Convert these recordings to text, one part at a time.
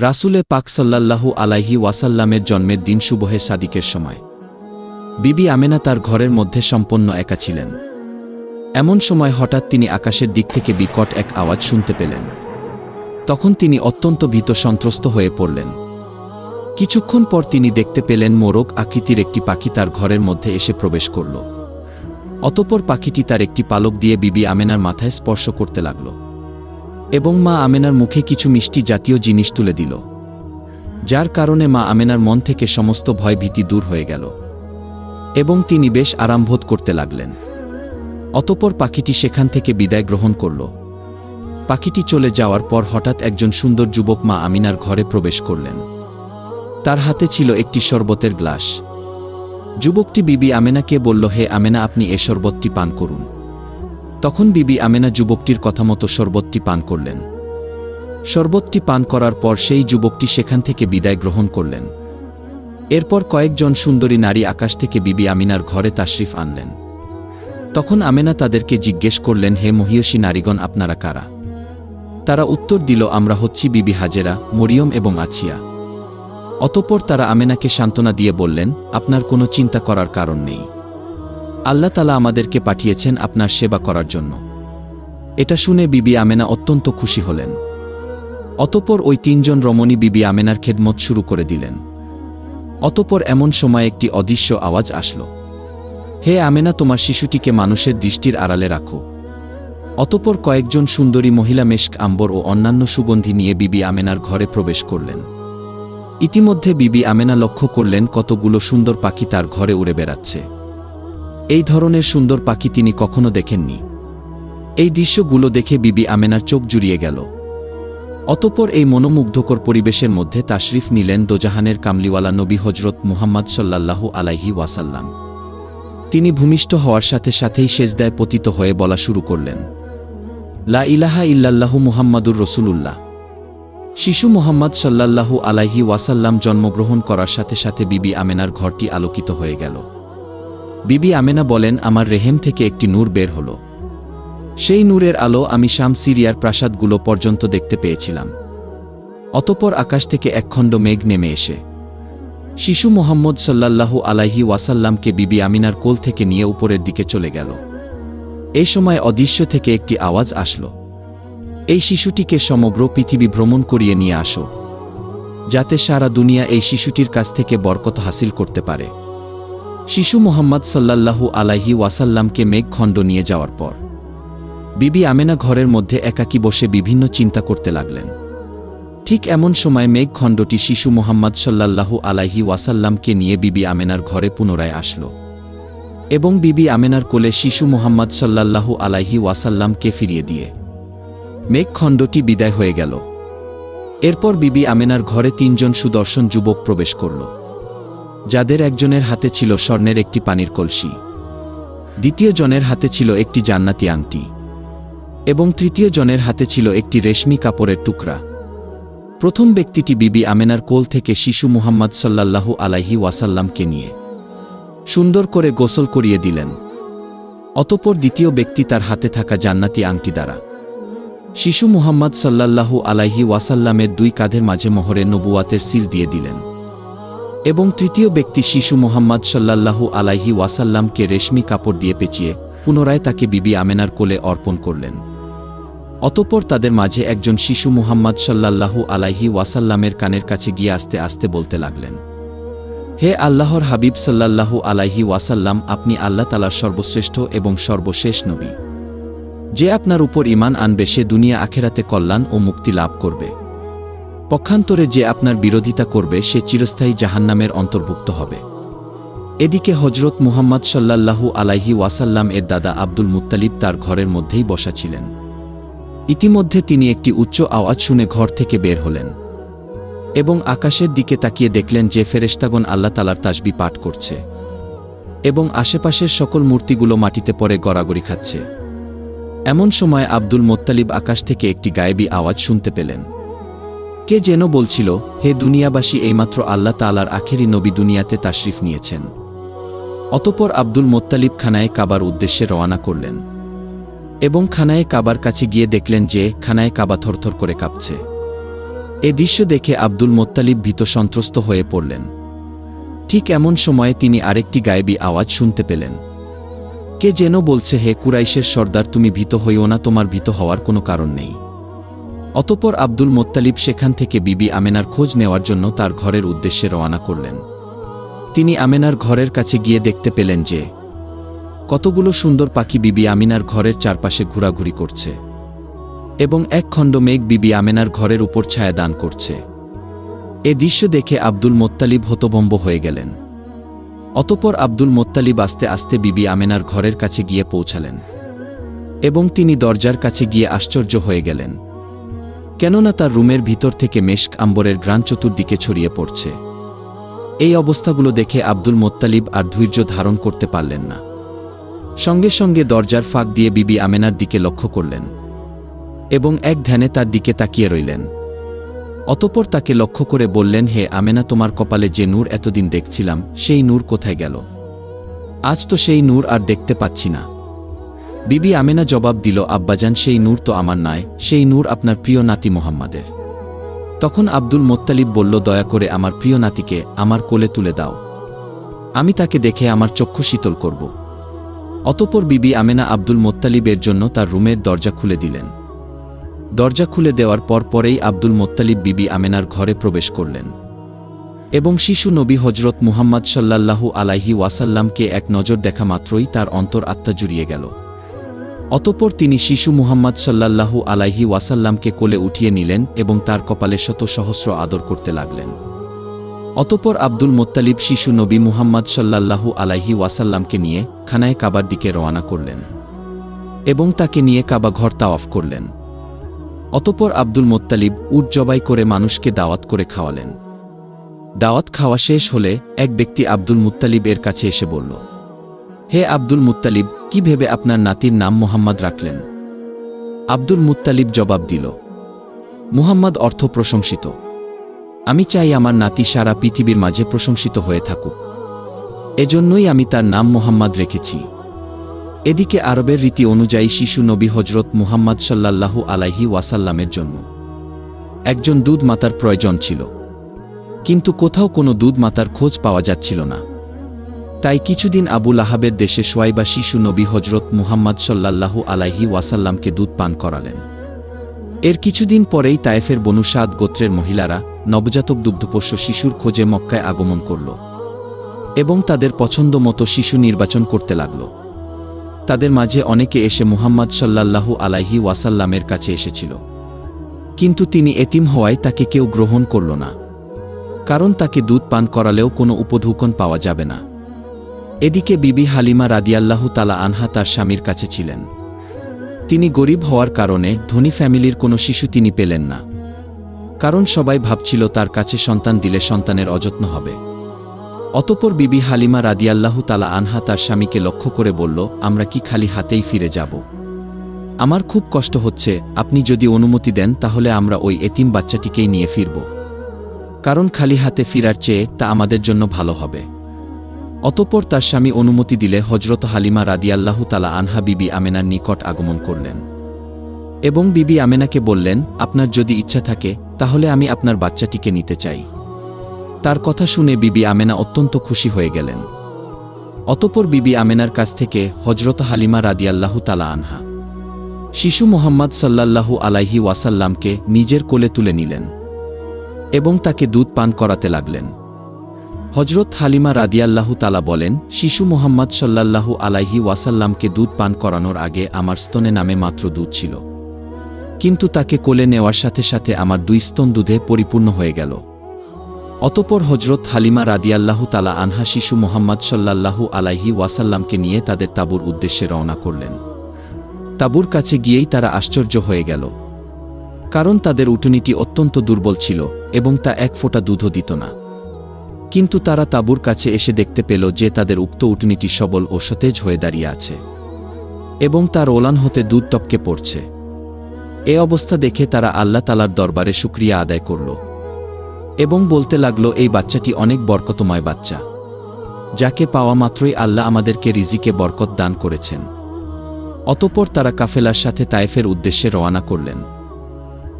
রাসুলে পাক সাল্লাল্লাহু আলাইহি ওয়াসাল্লামের জন্মের দিন শুভহে সাদিকের সময়। বিবি আমেনা তার ঘরের মধ্যে সম্পন্ন একা ছিলেন। এমন সময় হঠাৎ তিনি আকাশের দিক থেকে বিকট এক আওয়াজ শুনতে পেলেন। তখন তিনি অত্যন্ত ভীত সন্ত্রস্ত হয়ে পড়লেন। কিছুক্ষণ পর তিনি দেখতে পেলেন মোরগ আকৃতির একটি পাখি তার ঘরের মধ্যে এসে প্রবেশ করল। অতপর পাখিটি তার একটি পালক দিয়ে বিবি আমেনার মাথায় স্পর্শ করতে লাগল। এবং মা আমেনার মুখে কিছু মিষ্টি জাতীয় জিনিস তুলে দিল। যার কারণে মা আমেনার মন থেকে সমস্ত ভয় ভীতি দূর হয়ে গেল এবং তিনি বেশ আরামবোধ করতে লাগলেন। অতপর পাখিটি সেখান থেকে বিদায় গ্রহণ করল। পাখিটি চলে যাওয়ার পর হঠাৎ একজন সুন্দর যুবক মা আমিনার ঘরে প্রবেশ করলেন। তার হাতে ছিল একটি শরবতের গ্লাস। যুবকটি বিবি আমেনাকে বলল, হে আমেনা, আপনি এ শরবতটি পান করুন। তখন বিবি আমেনা যুবকটির কথা মতো শরবতটি পান করলেন। শরবতটি পান করার পর সেই যুবকটি সেখান থেকে বিদায় গ্রহণ করলেন। এরপর কয়েকজন সুন্দরী নারী আকাশ থেকে বিবি আমিনার ঘরে তাশরিফ আনলেন। তখন আমেনা তাদেরকে জিজ্ঞেস করলেন, হে মহিয়সী নারীগণ, আপনারা কারা? তারা উত্তর দিল, আমরা হচ্ছি বিবি হাজেরা, মরিয়ম এবং আছিয়া। অতঃপর তারা আমেনাকে সান্ত্বনা দিয়ে বললেন, আপনার কোনো চিন্তা করার কারণ নেই। আল্লাহ তালা আমাদেরকে পাঠিয়েছেন আপনার সেবা করার জন্য। এটা শুনে বিবি আমেনা অত্যন্ত খুশি হলেন। অতপর ওই তিনজন রমণী বিবি আমেনার খেদমত শুরু করে দিলেন। অতপর এমন সময় একটি অদৃশ্য আওয়াজ আসল। হে আমেনা, তোমার শিশুটিকে মানুষের দৃষ্টির আড়ালে রাখো। অতপর কয়েকজন সুন্দরী মহিলা মেশক, আম্বর ও অন্যান্য সুগন্ধি নিয়ে বিবি আমেনার ঘরে প্রবেশ করলেন। ইতিমধ্যে বিবি আমেনা লক্ষ্য করলেন কতগুলো সুন্দর পাখি তার ঘরে উড়ে বেড়াচ্ছে। এই ধরনের সুন্দর পাখি তিনি কখনো দেখেননি। এই দৃশ্যগুলো দেখে বিবি আমেনার চোখ জুড়িয়ে গেল। অতপর এই মনোমুগ্ধকর পরিবেশের মধ্যে তাশরিফ নিলেন দোজাহানের কামলিওয়ালা নবী হজরত মুহাম্মদ সাল্লাল্লাহু আলাইহি ওয়াসাল্লাম। তিনি ভূমিষ্ঠ হওয়ার সাথে সাথেই সেজদায় পতিত হয়ে বলা শুরু করলেন। লা ইলাহা ইল্লাল্লাহু মুহাম্মাদুর রসুলুল্লাহ। শিশু মোহাম্মদ সাল্লাল্লাহু আলাইহি ওয়াসাল্লাম জন্মগ্রহণ করার সাথে সাথে বিবি আমেনার ঘরটি আলোকিত হয়ে গেল। বিবি আমেনা বলেন, আমার রেহেম থেকে একটি নূর বের হল। সেই নূরের আলো আমি শাম সিরিয়ার প্রাসাদগুলো পর্যন্ত দেখতে পেয়েছিলাম। অতপর আকাশ থেকে একখণ্ড মেঘ নেমে এসে। শিশু মোহাম্মদ সাল্লাল্লাহু আলাইহি ওয়াসাল্লামকে বিবি আমিনার কোল থেকে নিয়ে উপরের দিকে চলে গেল। এই সময় অদৃশ্য থেকে একটি আওয়াজ আসল। এই শিশুটিকে সমগ্র পৃথিবী ভ্রমণ করিয়ে নিয়ে আসো, যাতে সারা দুনিয়া এই শিশুটির কাছ থেকে বরকত হাসিল করতে পারে। শিশু মোহাম্মদ সাল্লাল্লাহু আলাইহি ওয়াসাল্লামকে মেঘখণ্ড নিয়ে যাওয়ার পর, বিবি আমেনা ঘরের মধ্যে একাকী বসে বিভিন্ন চিন্তা করতে লাগলেন। ঠিক এমন সময় মেঘখণ্ডটি শিশু মোহাম্মদ সাল্লাল্লাহু আলাইহি ওয়াসাল্লামকে নিয়ে বিবি আমেনার ঘরে পুনরায় আসল এবং বিবি আমেনার কোলে শিশু মোহাম্মদ সাল্লাল্লাহু আলাইহি ওয়াসাল্লামকে ফিরিয়ে দিয়ে মেঘখণ্ডটি বিদায় হয়ে গেল। এরপর বিবি আমেনার ঘরে তিনজন সুদর্শন যুবক প্রবেশ করল। যাদের একজনের হাতে ছিল স্বর্ণের একটি পানির কলসি। দ্বিতীয় জনের হাতে ছিল একটি জান্নাতি আংটি। এবং তৃতীয় জনের হাতে ছিল একটি রেশমি কাপড়ের টুকরা। প্রথম ব্যক্তিটি বিবি আমেনার কোল থেকে শিশু মুহাম্মদ সাল্লাল্লাহু আলাইহি ওয়াসাল্লামকে নিয়ে সুন্দর করে গোসল করিয়ে দিলেন। অতপর দ্বিতীয় ব্যক্তি তার হাতে থাকা জান্নাতি আংটি দ্বারা। শিশু মুহাম্মদ সাল্লাল্লাহু আলাইহি ওয়াসাল্লামের দুই কাঁধের মাঝে মোহরে নবুয়াতের সিল দিয়ে দিলেন। এবং তৃতীয় ব্যক্তি শিশু মোহাম্মদ সাল্লাল্লাহু আলাইহি ওয়াসাল্লামকে রেশমি কাপড় দিয়ে পেঁচিয়ে পুনরায় তাকে বিবি আমেনার কোলে অর্পণ করলেন। অতপর তাদের মাঝে একজন শিশু মুহাম্মদ সাল্লাল্লাহু আলাইহি ওয়াসাল্লামের কানের কাছে গিয়ে আস্তে আস্তে বলতে লাগলেন, হে আল্লাহর হাবিব সাল্লাল্লাহু আলাইহি ওয়াসাল্লাম, আপনি আল্লাহ তালার সর্বশ্রেষ্ঠ এবং সর্বশেষ নবী। যে আপনার উপর ইমান আনবে, সে দুনিয়া আখেরাতে কল্যাণ ও মুক্তি লাভ করবে। পক্ষান্তরে যে আপনার বিরোধিতা করবে, সে চিরস্থায়ী জাহান্নামের অন্তর্ভুক্ত হবে। এদিকে হজরত মুহাম্মদ সাল্লাল্লাহু আলাইহি ওয়াসাল্লাম এর দাদা আব্দুল মুত্তালিব তার ঘরের মধ্যেই বসা ছিলেন। ইতিমধ্যে তিনি একটি উচ্চ আওয়াজ শুনে ঘর থেকে বের হলেন এবং আকাশের দিকে তাকিয়ে দেখলেন যে ফেরেশতাগণ আল্লাহ তালার তাসবি পাঠ করছে এবং আশেপাশের সকল মূর্তিগুলো মাটিতে পরে গড়াগড়ি খাচ্ছে। এমন সময় আব্দুল মোত্তালিব আকাশ থেকে একটি গায়েবী আওয়াজ শুনতে পেলেন। কে যেন বলছিল, হে দুনিয়াবাসী, এইমাত্র আল্লাহ তালার আখেরি নবী দুনিয়াতে তাশরিফ নিয়েছেন। অতপর আব্দুল মোত্তালিব খানায় কাবার উদ্দেশ্যে রওয়ানা করলেন এবং খানায় কাবার কাছে গিয়ে দেখলেন যে খানায় কাবা থরথর করে কাঁপছে। এ দৃশ্য দেখে আব্দুল মোত্তালিব ভীত সন্ত্রস্ত হয়ে পড়লেন। ঠিক এমন সময়ে তিনি আরেকটি গায়েবী আওয়াজ শুনতে পেলেন। কে যেন বলছে, হে কুরাইশের সর্দার, তুমি ভীত হইও না, তোমার ভীত হওয়ার কোনো কারণ নেই। অতপর আব্দুল মোত্তালিব সেখান থেকে বিবি আমেনার খোঁজ নেওয়ার জন্য তার ঘরের উদ্দেশ্যে রওনা করলেন। তিনি আমেনার ঘরের কাছে গিয়ে দেখতে পেলেন যে, কতগুলো সুন্দর পাখি বিবি আমিনার ঘরের চারপাশে ঘোরাঘুরি করছে এবং এক খণ্ড মেঘ বিবি আমেনার ঘরের উপর ছায়া দান করছে। এ দৃশ্য দেখে আব্দুল মোত্তালিব হতভম্ব হয়ে গেলেন। অতপর আব্দুল মোত্তালিব আস্তে আস্তে বিবি আমেনার ঘরের কাছে গিয়ে পৌঁছালেন এবং তিনি দরজার কাছে গিয়ে আশ্চর্য হয়ে গেলেন। কেননা তার রুমের ভিতর থেকে মেশক আম্বরের গ্রান চতুর্দিকে ছড়িয়ে পড়ছে। এই অবস্থাগুলো দেখে আব্দুল মোত্তালিব আর ধৈর্য ধারণ করতে পারলেন না। সঙ্গে সঙ্গে দরজার ফাঁক দিয়ে বিবি আমেনার দিকে লক্ষ্য করলেন এবং এক ধ্যানে তার দিকে তাকিয়ে রইলেন। অতপর তাকে লক্ষ্য করে বললেন, হে আমেনা, তোমার কপালে যে নূর এতদিন দেখছিলাম, সেই নূর কোথায় গেল? আজ তো সেই নূর আর দেখতে পাচ্ছি না। বিবি আমেনা জবাব দিল, আব্বাজান, সেই নূর তো আমার নয় সেই নূর আপনার প্রিয় নাতি মোহাম্মদের। তখন আব্দুল মোত্তালিব বলল, দয়া করে আমার প্রিয় নাতিকে আমার কোলে তুলে দাও। আমি তাকে দেখে আমার চক্ষু শীতল করব। অতপর বিবি আমেনা আব্দুল মোত্তালিবের জন্য তার রুমের দরজা খুলে দিলেন। দরজা খুলে দেওয়ার পর পরেই আব্দুল মোত্তালিব বিবি আমেনার ঘরে প্রবেশ করলেন এবং শিশু নবী হজরত মুহাম্মদ সাল্লাল্লাহু আলাইহি ওয়াসাল্লামকে এক নজর দেখা মাত্রই তার অন্তর আত্মা জুড়িয়ে গেল। অতপর তিনি শিশু মুহাম্মদ সাল্লাল্লাহু আলাইহি ওয়াসাল্লামকে কোলে উঠিয়ে নিলেন এবং তার কপালে শত সহস্র আদর করতে লাগলেন। অতপর আব্দুল মোত্তালিব শিশু নবী মুহাম্মদ সাল্লাল্লাহু আলাইহি ওয়াসাল্লামকে নিয়ে খানায় কাবার দিকে রওনা করলেন এবং তাকে নিয়ে কাবা ঘর তাওয়াফ করলেন। অতপর আব্দুল মোত্তালিব উট জবাই করে মানুষকে দাওয়াত করে খাওয়ালেন। দাওয়াত খাওয়া শেষ হলে এক ব্যক্তি আব্দুল মুত্তালিব এর কাছে এসে বলল হে আব্দুল মুত্তালিব, কি ভেবে আপনার নাতির নাম মোহাম্মদ রাখলেন? আব্দুল মুত্তালিব জবাব দিল, মুহাম্মদ অর্থ প্রশংসিত। আমি চাই আমার নাতি সারা পৃথিবীর মাঝে প্রশংসিত হয়ে থাকুক। এজন্যই আমি তার নাম মোহাম্মদ রেখেছি। এদিকে আরবের রীতি অনুযায়ী শিশু নবী হজরত মুহাম্মদ সাল্লাল্লাহু আলাইহি ওয়াসাল্লামের জন্য। একজন দুধ মাতার প্রয়োজন ছিল। কিন্তু কোথাও কোনো দুধ মাতার খোঁজ পাওয়া যাচ্ছিল না। তাই কিছুদিন আবুল আহাবের দেশে সোয়াইবা শিশু নবী হজরত মুহাম্মদ সাল্লাল্লাহু আলাইহি ওয়াসাল্লামকে দুধ পান করালেন। এর কিছুদিন পরেই তায়েফের বনু সাদ গোত্রের মহিলারা নবজাতক দুগ্ধপোষ্য শিশুর খোঁজে মক্কায় আগমন করল এবং তাদের পছন্দ মতো শিশু নির্বাচন করতে লাগল। তাদের মাঝে অনেকে এসে মুহাম্মদ সাল্লাল্লাহু আলাইহি ওয়াসাল্লামের কাছে এসেছিল। কিন্তু তিনি এতিম হওয়ায় তাকে কেউ গ্রহণ করল না। কারণ তাকে দুধ পান করালেও কোনো উপঢৌকন পাওয়া যাবে না। এদিকে বিবি হালিমা রাদিয়াল্লাহু তালা আনহা তার স্বামীর কাছে ছিলেন। তিনি গরিব হওয়ার কারণে ধনী ফ্যামিলির কোনো শিশু তিনি পেলেন না। কারণ সবাই ভাবছিল তার কাছে সন্তান দিলে সন্তানের অযত্ন হবে। অতপর বিবি হালিমা রাদিয়াল্লাহু তালা আনহা তার স্বামীকে লক্ষ্য করে বলল, আমরা কি খালি হাতেই ফিরে যাব? আমার খুব কষ্ট হচ্ছে, আপনি যদি অনুমতি দেন তাহলে আমরা ওই এতিম বাচ্চাটিকেই নিয়ে ফিরব। কারণ খালি হাতে ফিরার চেয়ে তা আমাদের জন্য ভালো হবে। অতপর তার স্বামী অনুমতি দিলে হজরত হালিমা রাদিয়াল্লাহু তালা আনহা বিবি আমেনার নিকট আগমন করলেন। এবং বিবি আমেনাকে বললেন, আপনার যদি ইচ্ছা থাকে, তাহলে আমি আপনার বাচ্চাটিকে নিতে চাই। তার কথা শুনে বিবি আমেনা অত্যন্ত খুশি হয়ে গেলেন। অতপর বিবি আমেনার কাছ থেকে হজরত হালিমা রাদিয়াল্লাহু তালা আনহা শিশু মোহাম্মদ সাল্লাল্লাহু আলাইহি ওয়াসাল্লামকে নিজের কোলে তুলে নিলেন এবং তাকে দুধ পান করাতে লাগলেন। হজরত হালিমা রাদিয়াল্লাহু তালা বলেন, শিশু মোহাম্মদ সাল্লাল্লাহু আলাইহি ওয়াসাল্লামকে দুধ পান করানোর আগে আমার স্তনে নামে মাত্র দুধ ছিল। কিন্তু তাকে কোলে নেওয়ার সাথে সাথে আমার দুই স্তন দুধে পরিপূর্ণ হয়ে গেল। অতপর হজরত হালিমা রাদিয়াল্লাহু তালা আনহা শিশু মোহাম্মদ সাল্লাল্লাহু আলাইহি ওয়াসাল্লামকে নিয়ে তাদের তাবুর উদ্দেশ্যে রওনা করলেন। তাবুর কাছে গিয়েই তারা আশ্চর্য হয়ে গেল। কারণ তাদের উটুনিটি অত্যন্ত দুর্বল ছিল এবং তা এক ফোঁটা দুধও দিত না। কিন্তু তারা তাবুর কাছে এসে দেখতে পেল যে তাদের উক্ত উটুনিটি সবল ও সতেজ হয়ে দাঁড়িয়ে আছে এবং তার ওলান হতে দুধ টপকে পড়ছে। এ অবস্থা দেখে তারা আল্লাহ তালার দরবারে শুক্রিয়া আদায় করল এবং বলতে লাগল, এই বাচ্চাটি অনেক বরকতময় বাচ্চা, যাকে পাওয়া মাত্রই আল্লাহ আমাদেরকে রিজিকে বরকত দান করেছেন। অতপর তারা কাফেলার সাথে তায়েফের উদ্দেশ্যে রওনা করলেন।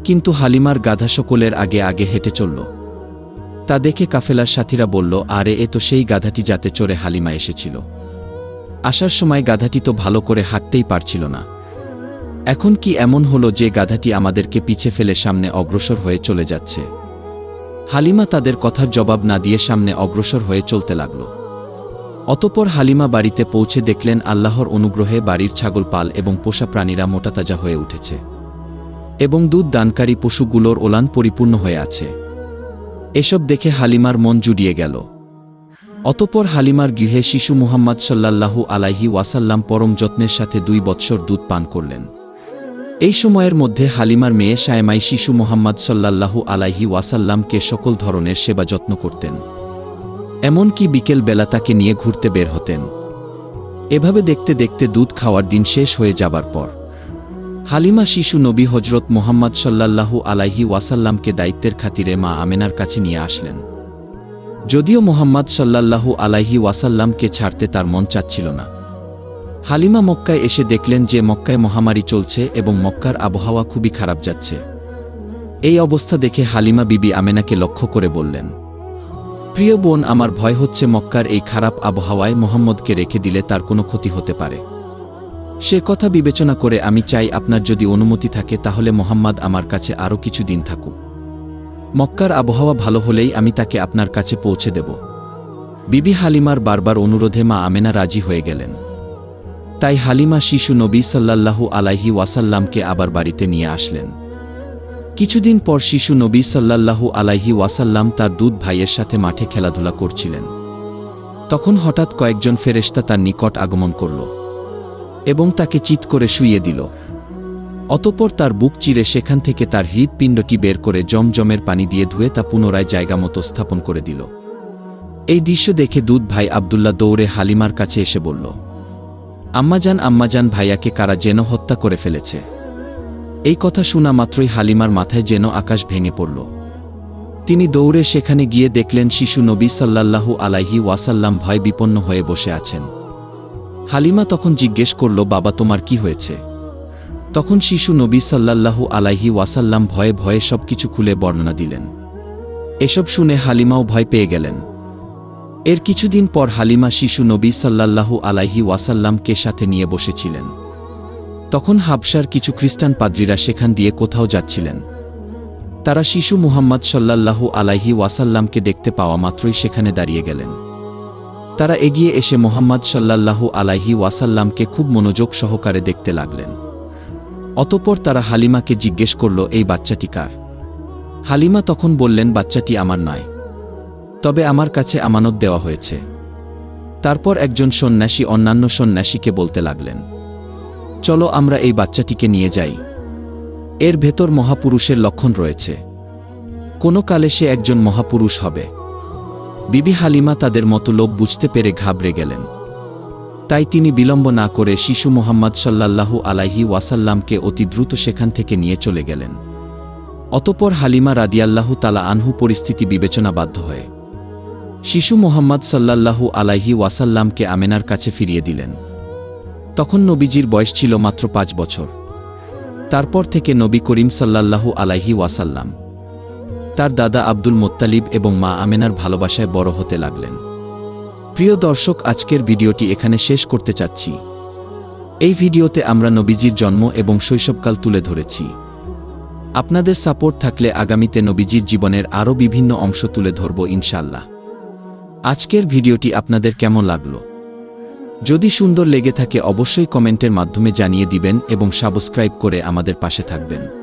কিন্তু হালিমার গাধা সকলের আগে আগে হেঁটে চলল। তা দেখে কাফেলার সাথীরা বলল, আরে, এ তো সেই গাধাটি যাতে চড়ে হালিমা এসেছিল। আসার সময় গাধাটি তো ভালো করে হাঁটতেই পারছিল না। এখন কি এমন হলো যে গাধাটি আমাদেরকে পিছে ফেলে সামনে অগ্রসর হয়ে চলে যাচ্ছে? হালিমা তাদের কথার জবাব না দিয়ে সামনে অগ্রসর হয়ে চলতে লাগল। অতপর হালিমা বাড়িতে পৌঁছে দেখলেন আল্লাহর অনুগ্রহে বাড়ির ছাগল পাল এবং পোষা প্রাণীরা মোটাতাজা হয়ে উঠেছে এবং দুধ দানকারী পশুগুলোর ওলান পরিপূর্ণ হয়ে আছে। এসব দেখে হালিমার মন জুড়িয়ে গেল। অতপর হালিমার গৃহে শিশু মুহাম্মদ সাল্লাল্লাহু আলাইহি ওয়াসাল্লাম পরম যত্নের সাথে দুই বৎসর দুধ পান করলেন। এই সময়ের মধ্যে হালিমার মেয়ে সায়মাই শিশু মোহাম্মদ সাল্লাল্লাহু আলাইহি ওয়াসাল্লামকে সকল ধরনের সেবা যত্ন করতেন। এমনকি বিকেল বেলা তাকে নিয়ে ঘুরতে বের হতেন। এভাবে দেখতে দেখতে দুধ খাওয়ার দিন শেষ হয়ে যাবার পর। হালিমা শিশু নবী হজরত মোহাম্মদ সাল্লাল্লাহু আলাইহি ওয়াসাল্লামকে দায়িত্বের খাতিরে মা আমেনার কাছে নিয়ে আসলেন। যদিও মোহাম্মদ সাল্লাল্লাহু আলাইহি ওয়াসাল্লামকে ছাড়তে তার মন চাচ্ছিল না। হালিমা মক্কায় এসে দেখলেন যে মক্কায় মহামারী চলছে এবং মক্কার আবহাওয়া খুবই খারাপ যাচ্ছে। এই অবস্থা দেখে হালিমা বিবি আমেনাকে লক্ষ্য করে বললেন, প্রিয় বোন, আমার ভয় হচ্ছে মক্কার এই খারাপ আবহাওয়ায় মোহাম্মদকে রেখে দিলে তার কোনো ক্ষতি হতে পারে। সে কথা বিবেচনা করে আমি চাই আপনার যদি অনুমতি থাকে তাহলে মোহাম্মদ আমার কাছে আরও কিছু দিন থাকুক। মক্কার আবহাওয়া ভালো হলেই আমি তাকে আপনার কাছে পৌঁছে দেব। বিবি হালিমার বারবার অনুরোধে মা আমেনা রাজি হয়ে গেলেন। তাই হালিমা শিশু নবী সাল্লাল্লাহু আলাইহি ওয়াসাল্লামকে আবার বাড়িতে নিয়ে আসলেন। কিছুদিন পর শিশু নবী সাল্লাল্লাহু আলাইহি ওয়াসাল্লাম তার দুধ ভাইয়ের সাথে মাঠে খেলাধুলা করছিলেন। তখন হঠাৎ কয়েকজন ফেরেশতা তার নিকট আগমন করল। এবং তাকে চিৎ করে শুইয়ে দিল। অতপর তার বুক চিরে সেখান থেকে তার হৃদপিণ্ডটি বের করে জমজমের পানি দিয়ে ধুয়ে তা পুনরায় জায়গা মতো স্থাপন করে দিল। এই দৃশ্য দেখে দুধ ভাই আবদুল্লাহ দৌড়ে হালিমার কাছে এসে বলল, আম্মাজান আম্মাজান ভাইয়াকে কারা যেন হত্যা করে ফেলেছে? এই কথা শোনা মাত্রই হালিমার মাথায় যেন আকাশ ভেঙে পড়ল। তিনি দৌড়ে সেখানে গিয়ে দেখলেন শিশু নবী সাল্লাল্লাহু আলাইহি ওয়াসাল্লাম ভয় বিপন্ন হয়ে বসে আছেন। হালিমা তখন জিজ্ঞেস করল, বাবা, তোমার কি হয়েছে? তখন শিশু নবী সাল্লাল্লাহু আলাইহি ওয়াসাল্লাম ভয়ে ভয়ে সবকিছু খুলে বর্ণনা দিলেন। এসব শুনে হালিমাও ভয় পেয়ে গেলেন। এর কিছুদিন পর হালিমা শিশু নবী সাল্লাল্লাহু আলাইহি ওয়াসাল্লামকে সাথে নিয়ে বসেছিলেন। তখন হাবসার কিছু খ্রিস্টান পাদ্রীরা সেখান দিয়ে কোথাও যাচ্ছিলেন। তারা শিশু মুহাম্মদ সাল্লাল্লাহু আলাইহি ওয়াসাল্লামকে দেখতে পাওয়া মাত্রই সেখানে দাঁড়িয়ে গেলেন। তারা এগিয়ে এসে মোহাম্মদ সাল্লাল্লাহু আলাইহি ওয়াসাল্লামকে খুব মনোযোগ সহকারে দেখতে লাগলেন। অতপর তারা হালিমাকে জিজ্ঞেস করল, এই বাচ্চাটি কার? হালিমা তখন বললেন, বাচ্চাটি আমার নয় তবে আমার কাছে আমানত দেওয়া হয়েছে। তারপর একজন সন্ন্যাসী অন্যান্য সন্ন্যাসীকে বলতে লাগলেন, চলো আমরা এই বাচ্চাটিকে নিয়ে যাই। এর ভেতর মহাপুরুষের লক্ষণ রয়েছে। কোনো কালে সে একজন মহাপুরুষ হবে। বিবি হালিমা তাদের মতো লোক বুঝতে পেরে ঘাবড়ে গেলেন। তাই তিনি বিলম্ব না করে শিশু মোহাম্মদ সাল্লাল্লাহু আলাইহি ওয়াসাল্লামকে অতি দ্রুত সেখান থেকে নিয়ে চলে গেলেন। অতপর হালিমা রাদিয়াল্লাহু তালা আনহু পরিস্থিতি বিবেচনা বাধ্য হয়ে শিশু মোহাম্মদ সাল্লাল্লাহু আলাইহি ওয়াসাল্লামকে আমেনার কাছে ফিরিয়ে দিলেন। তখন নবীজির বয়স ছিল মাত্র পাঁচ বছর। তারপর থেকে নবী করিম সাল্লাল্লাহু আলাইহি ওয়াসাল্লাম তার দাদা আব্দুল মোত্তালিব এবং মা আমেনার ভালোবাসায় বড় হতে লাগলেন। প্রিয় দর্শক, আজকের ভিডিওটি এখানে শেষ করতে চাচ্ছি। এই ভিডিওতে আমরা নবীজির জন্ম এবং শৈশবকাল তুলে ধরেছি। আপনাদের সাপোর্ট থাকলে আগামীতে নবীজির জীবনের আরও বিভিন্ন অংশ তুলে ধরব ইনশাল্লাহ আজকের ভিডিওটি আপনাদের কেমন লাগল? যদি সুন্দর লেগে থাকে, অবশ্যই কমেন্টের মাধ্যমে জানিয়ে দিবেন এবং সাবস্ক্রাইব করে আমাদের পাশে থাকবেন।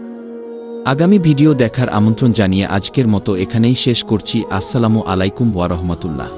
আগামী ভিডিও দেখার আমন্ত্রণ জানিয়ে আজকের মতো এখানেই শেষ করছি। আসসালামু আলাইকুম ওয়া রহমতুল্লাহ।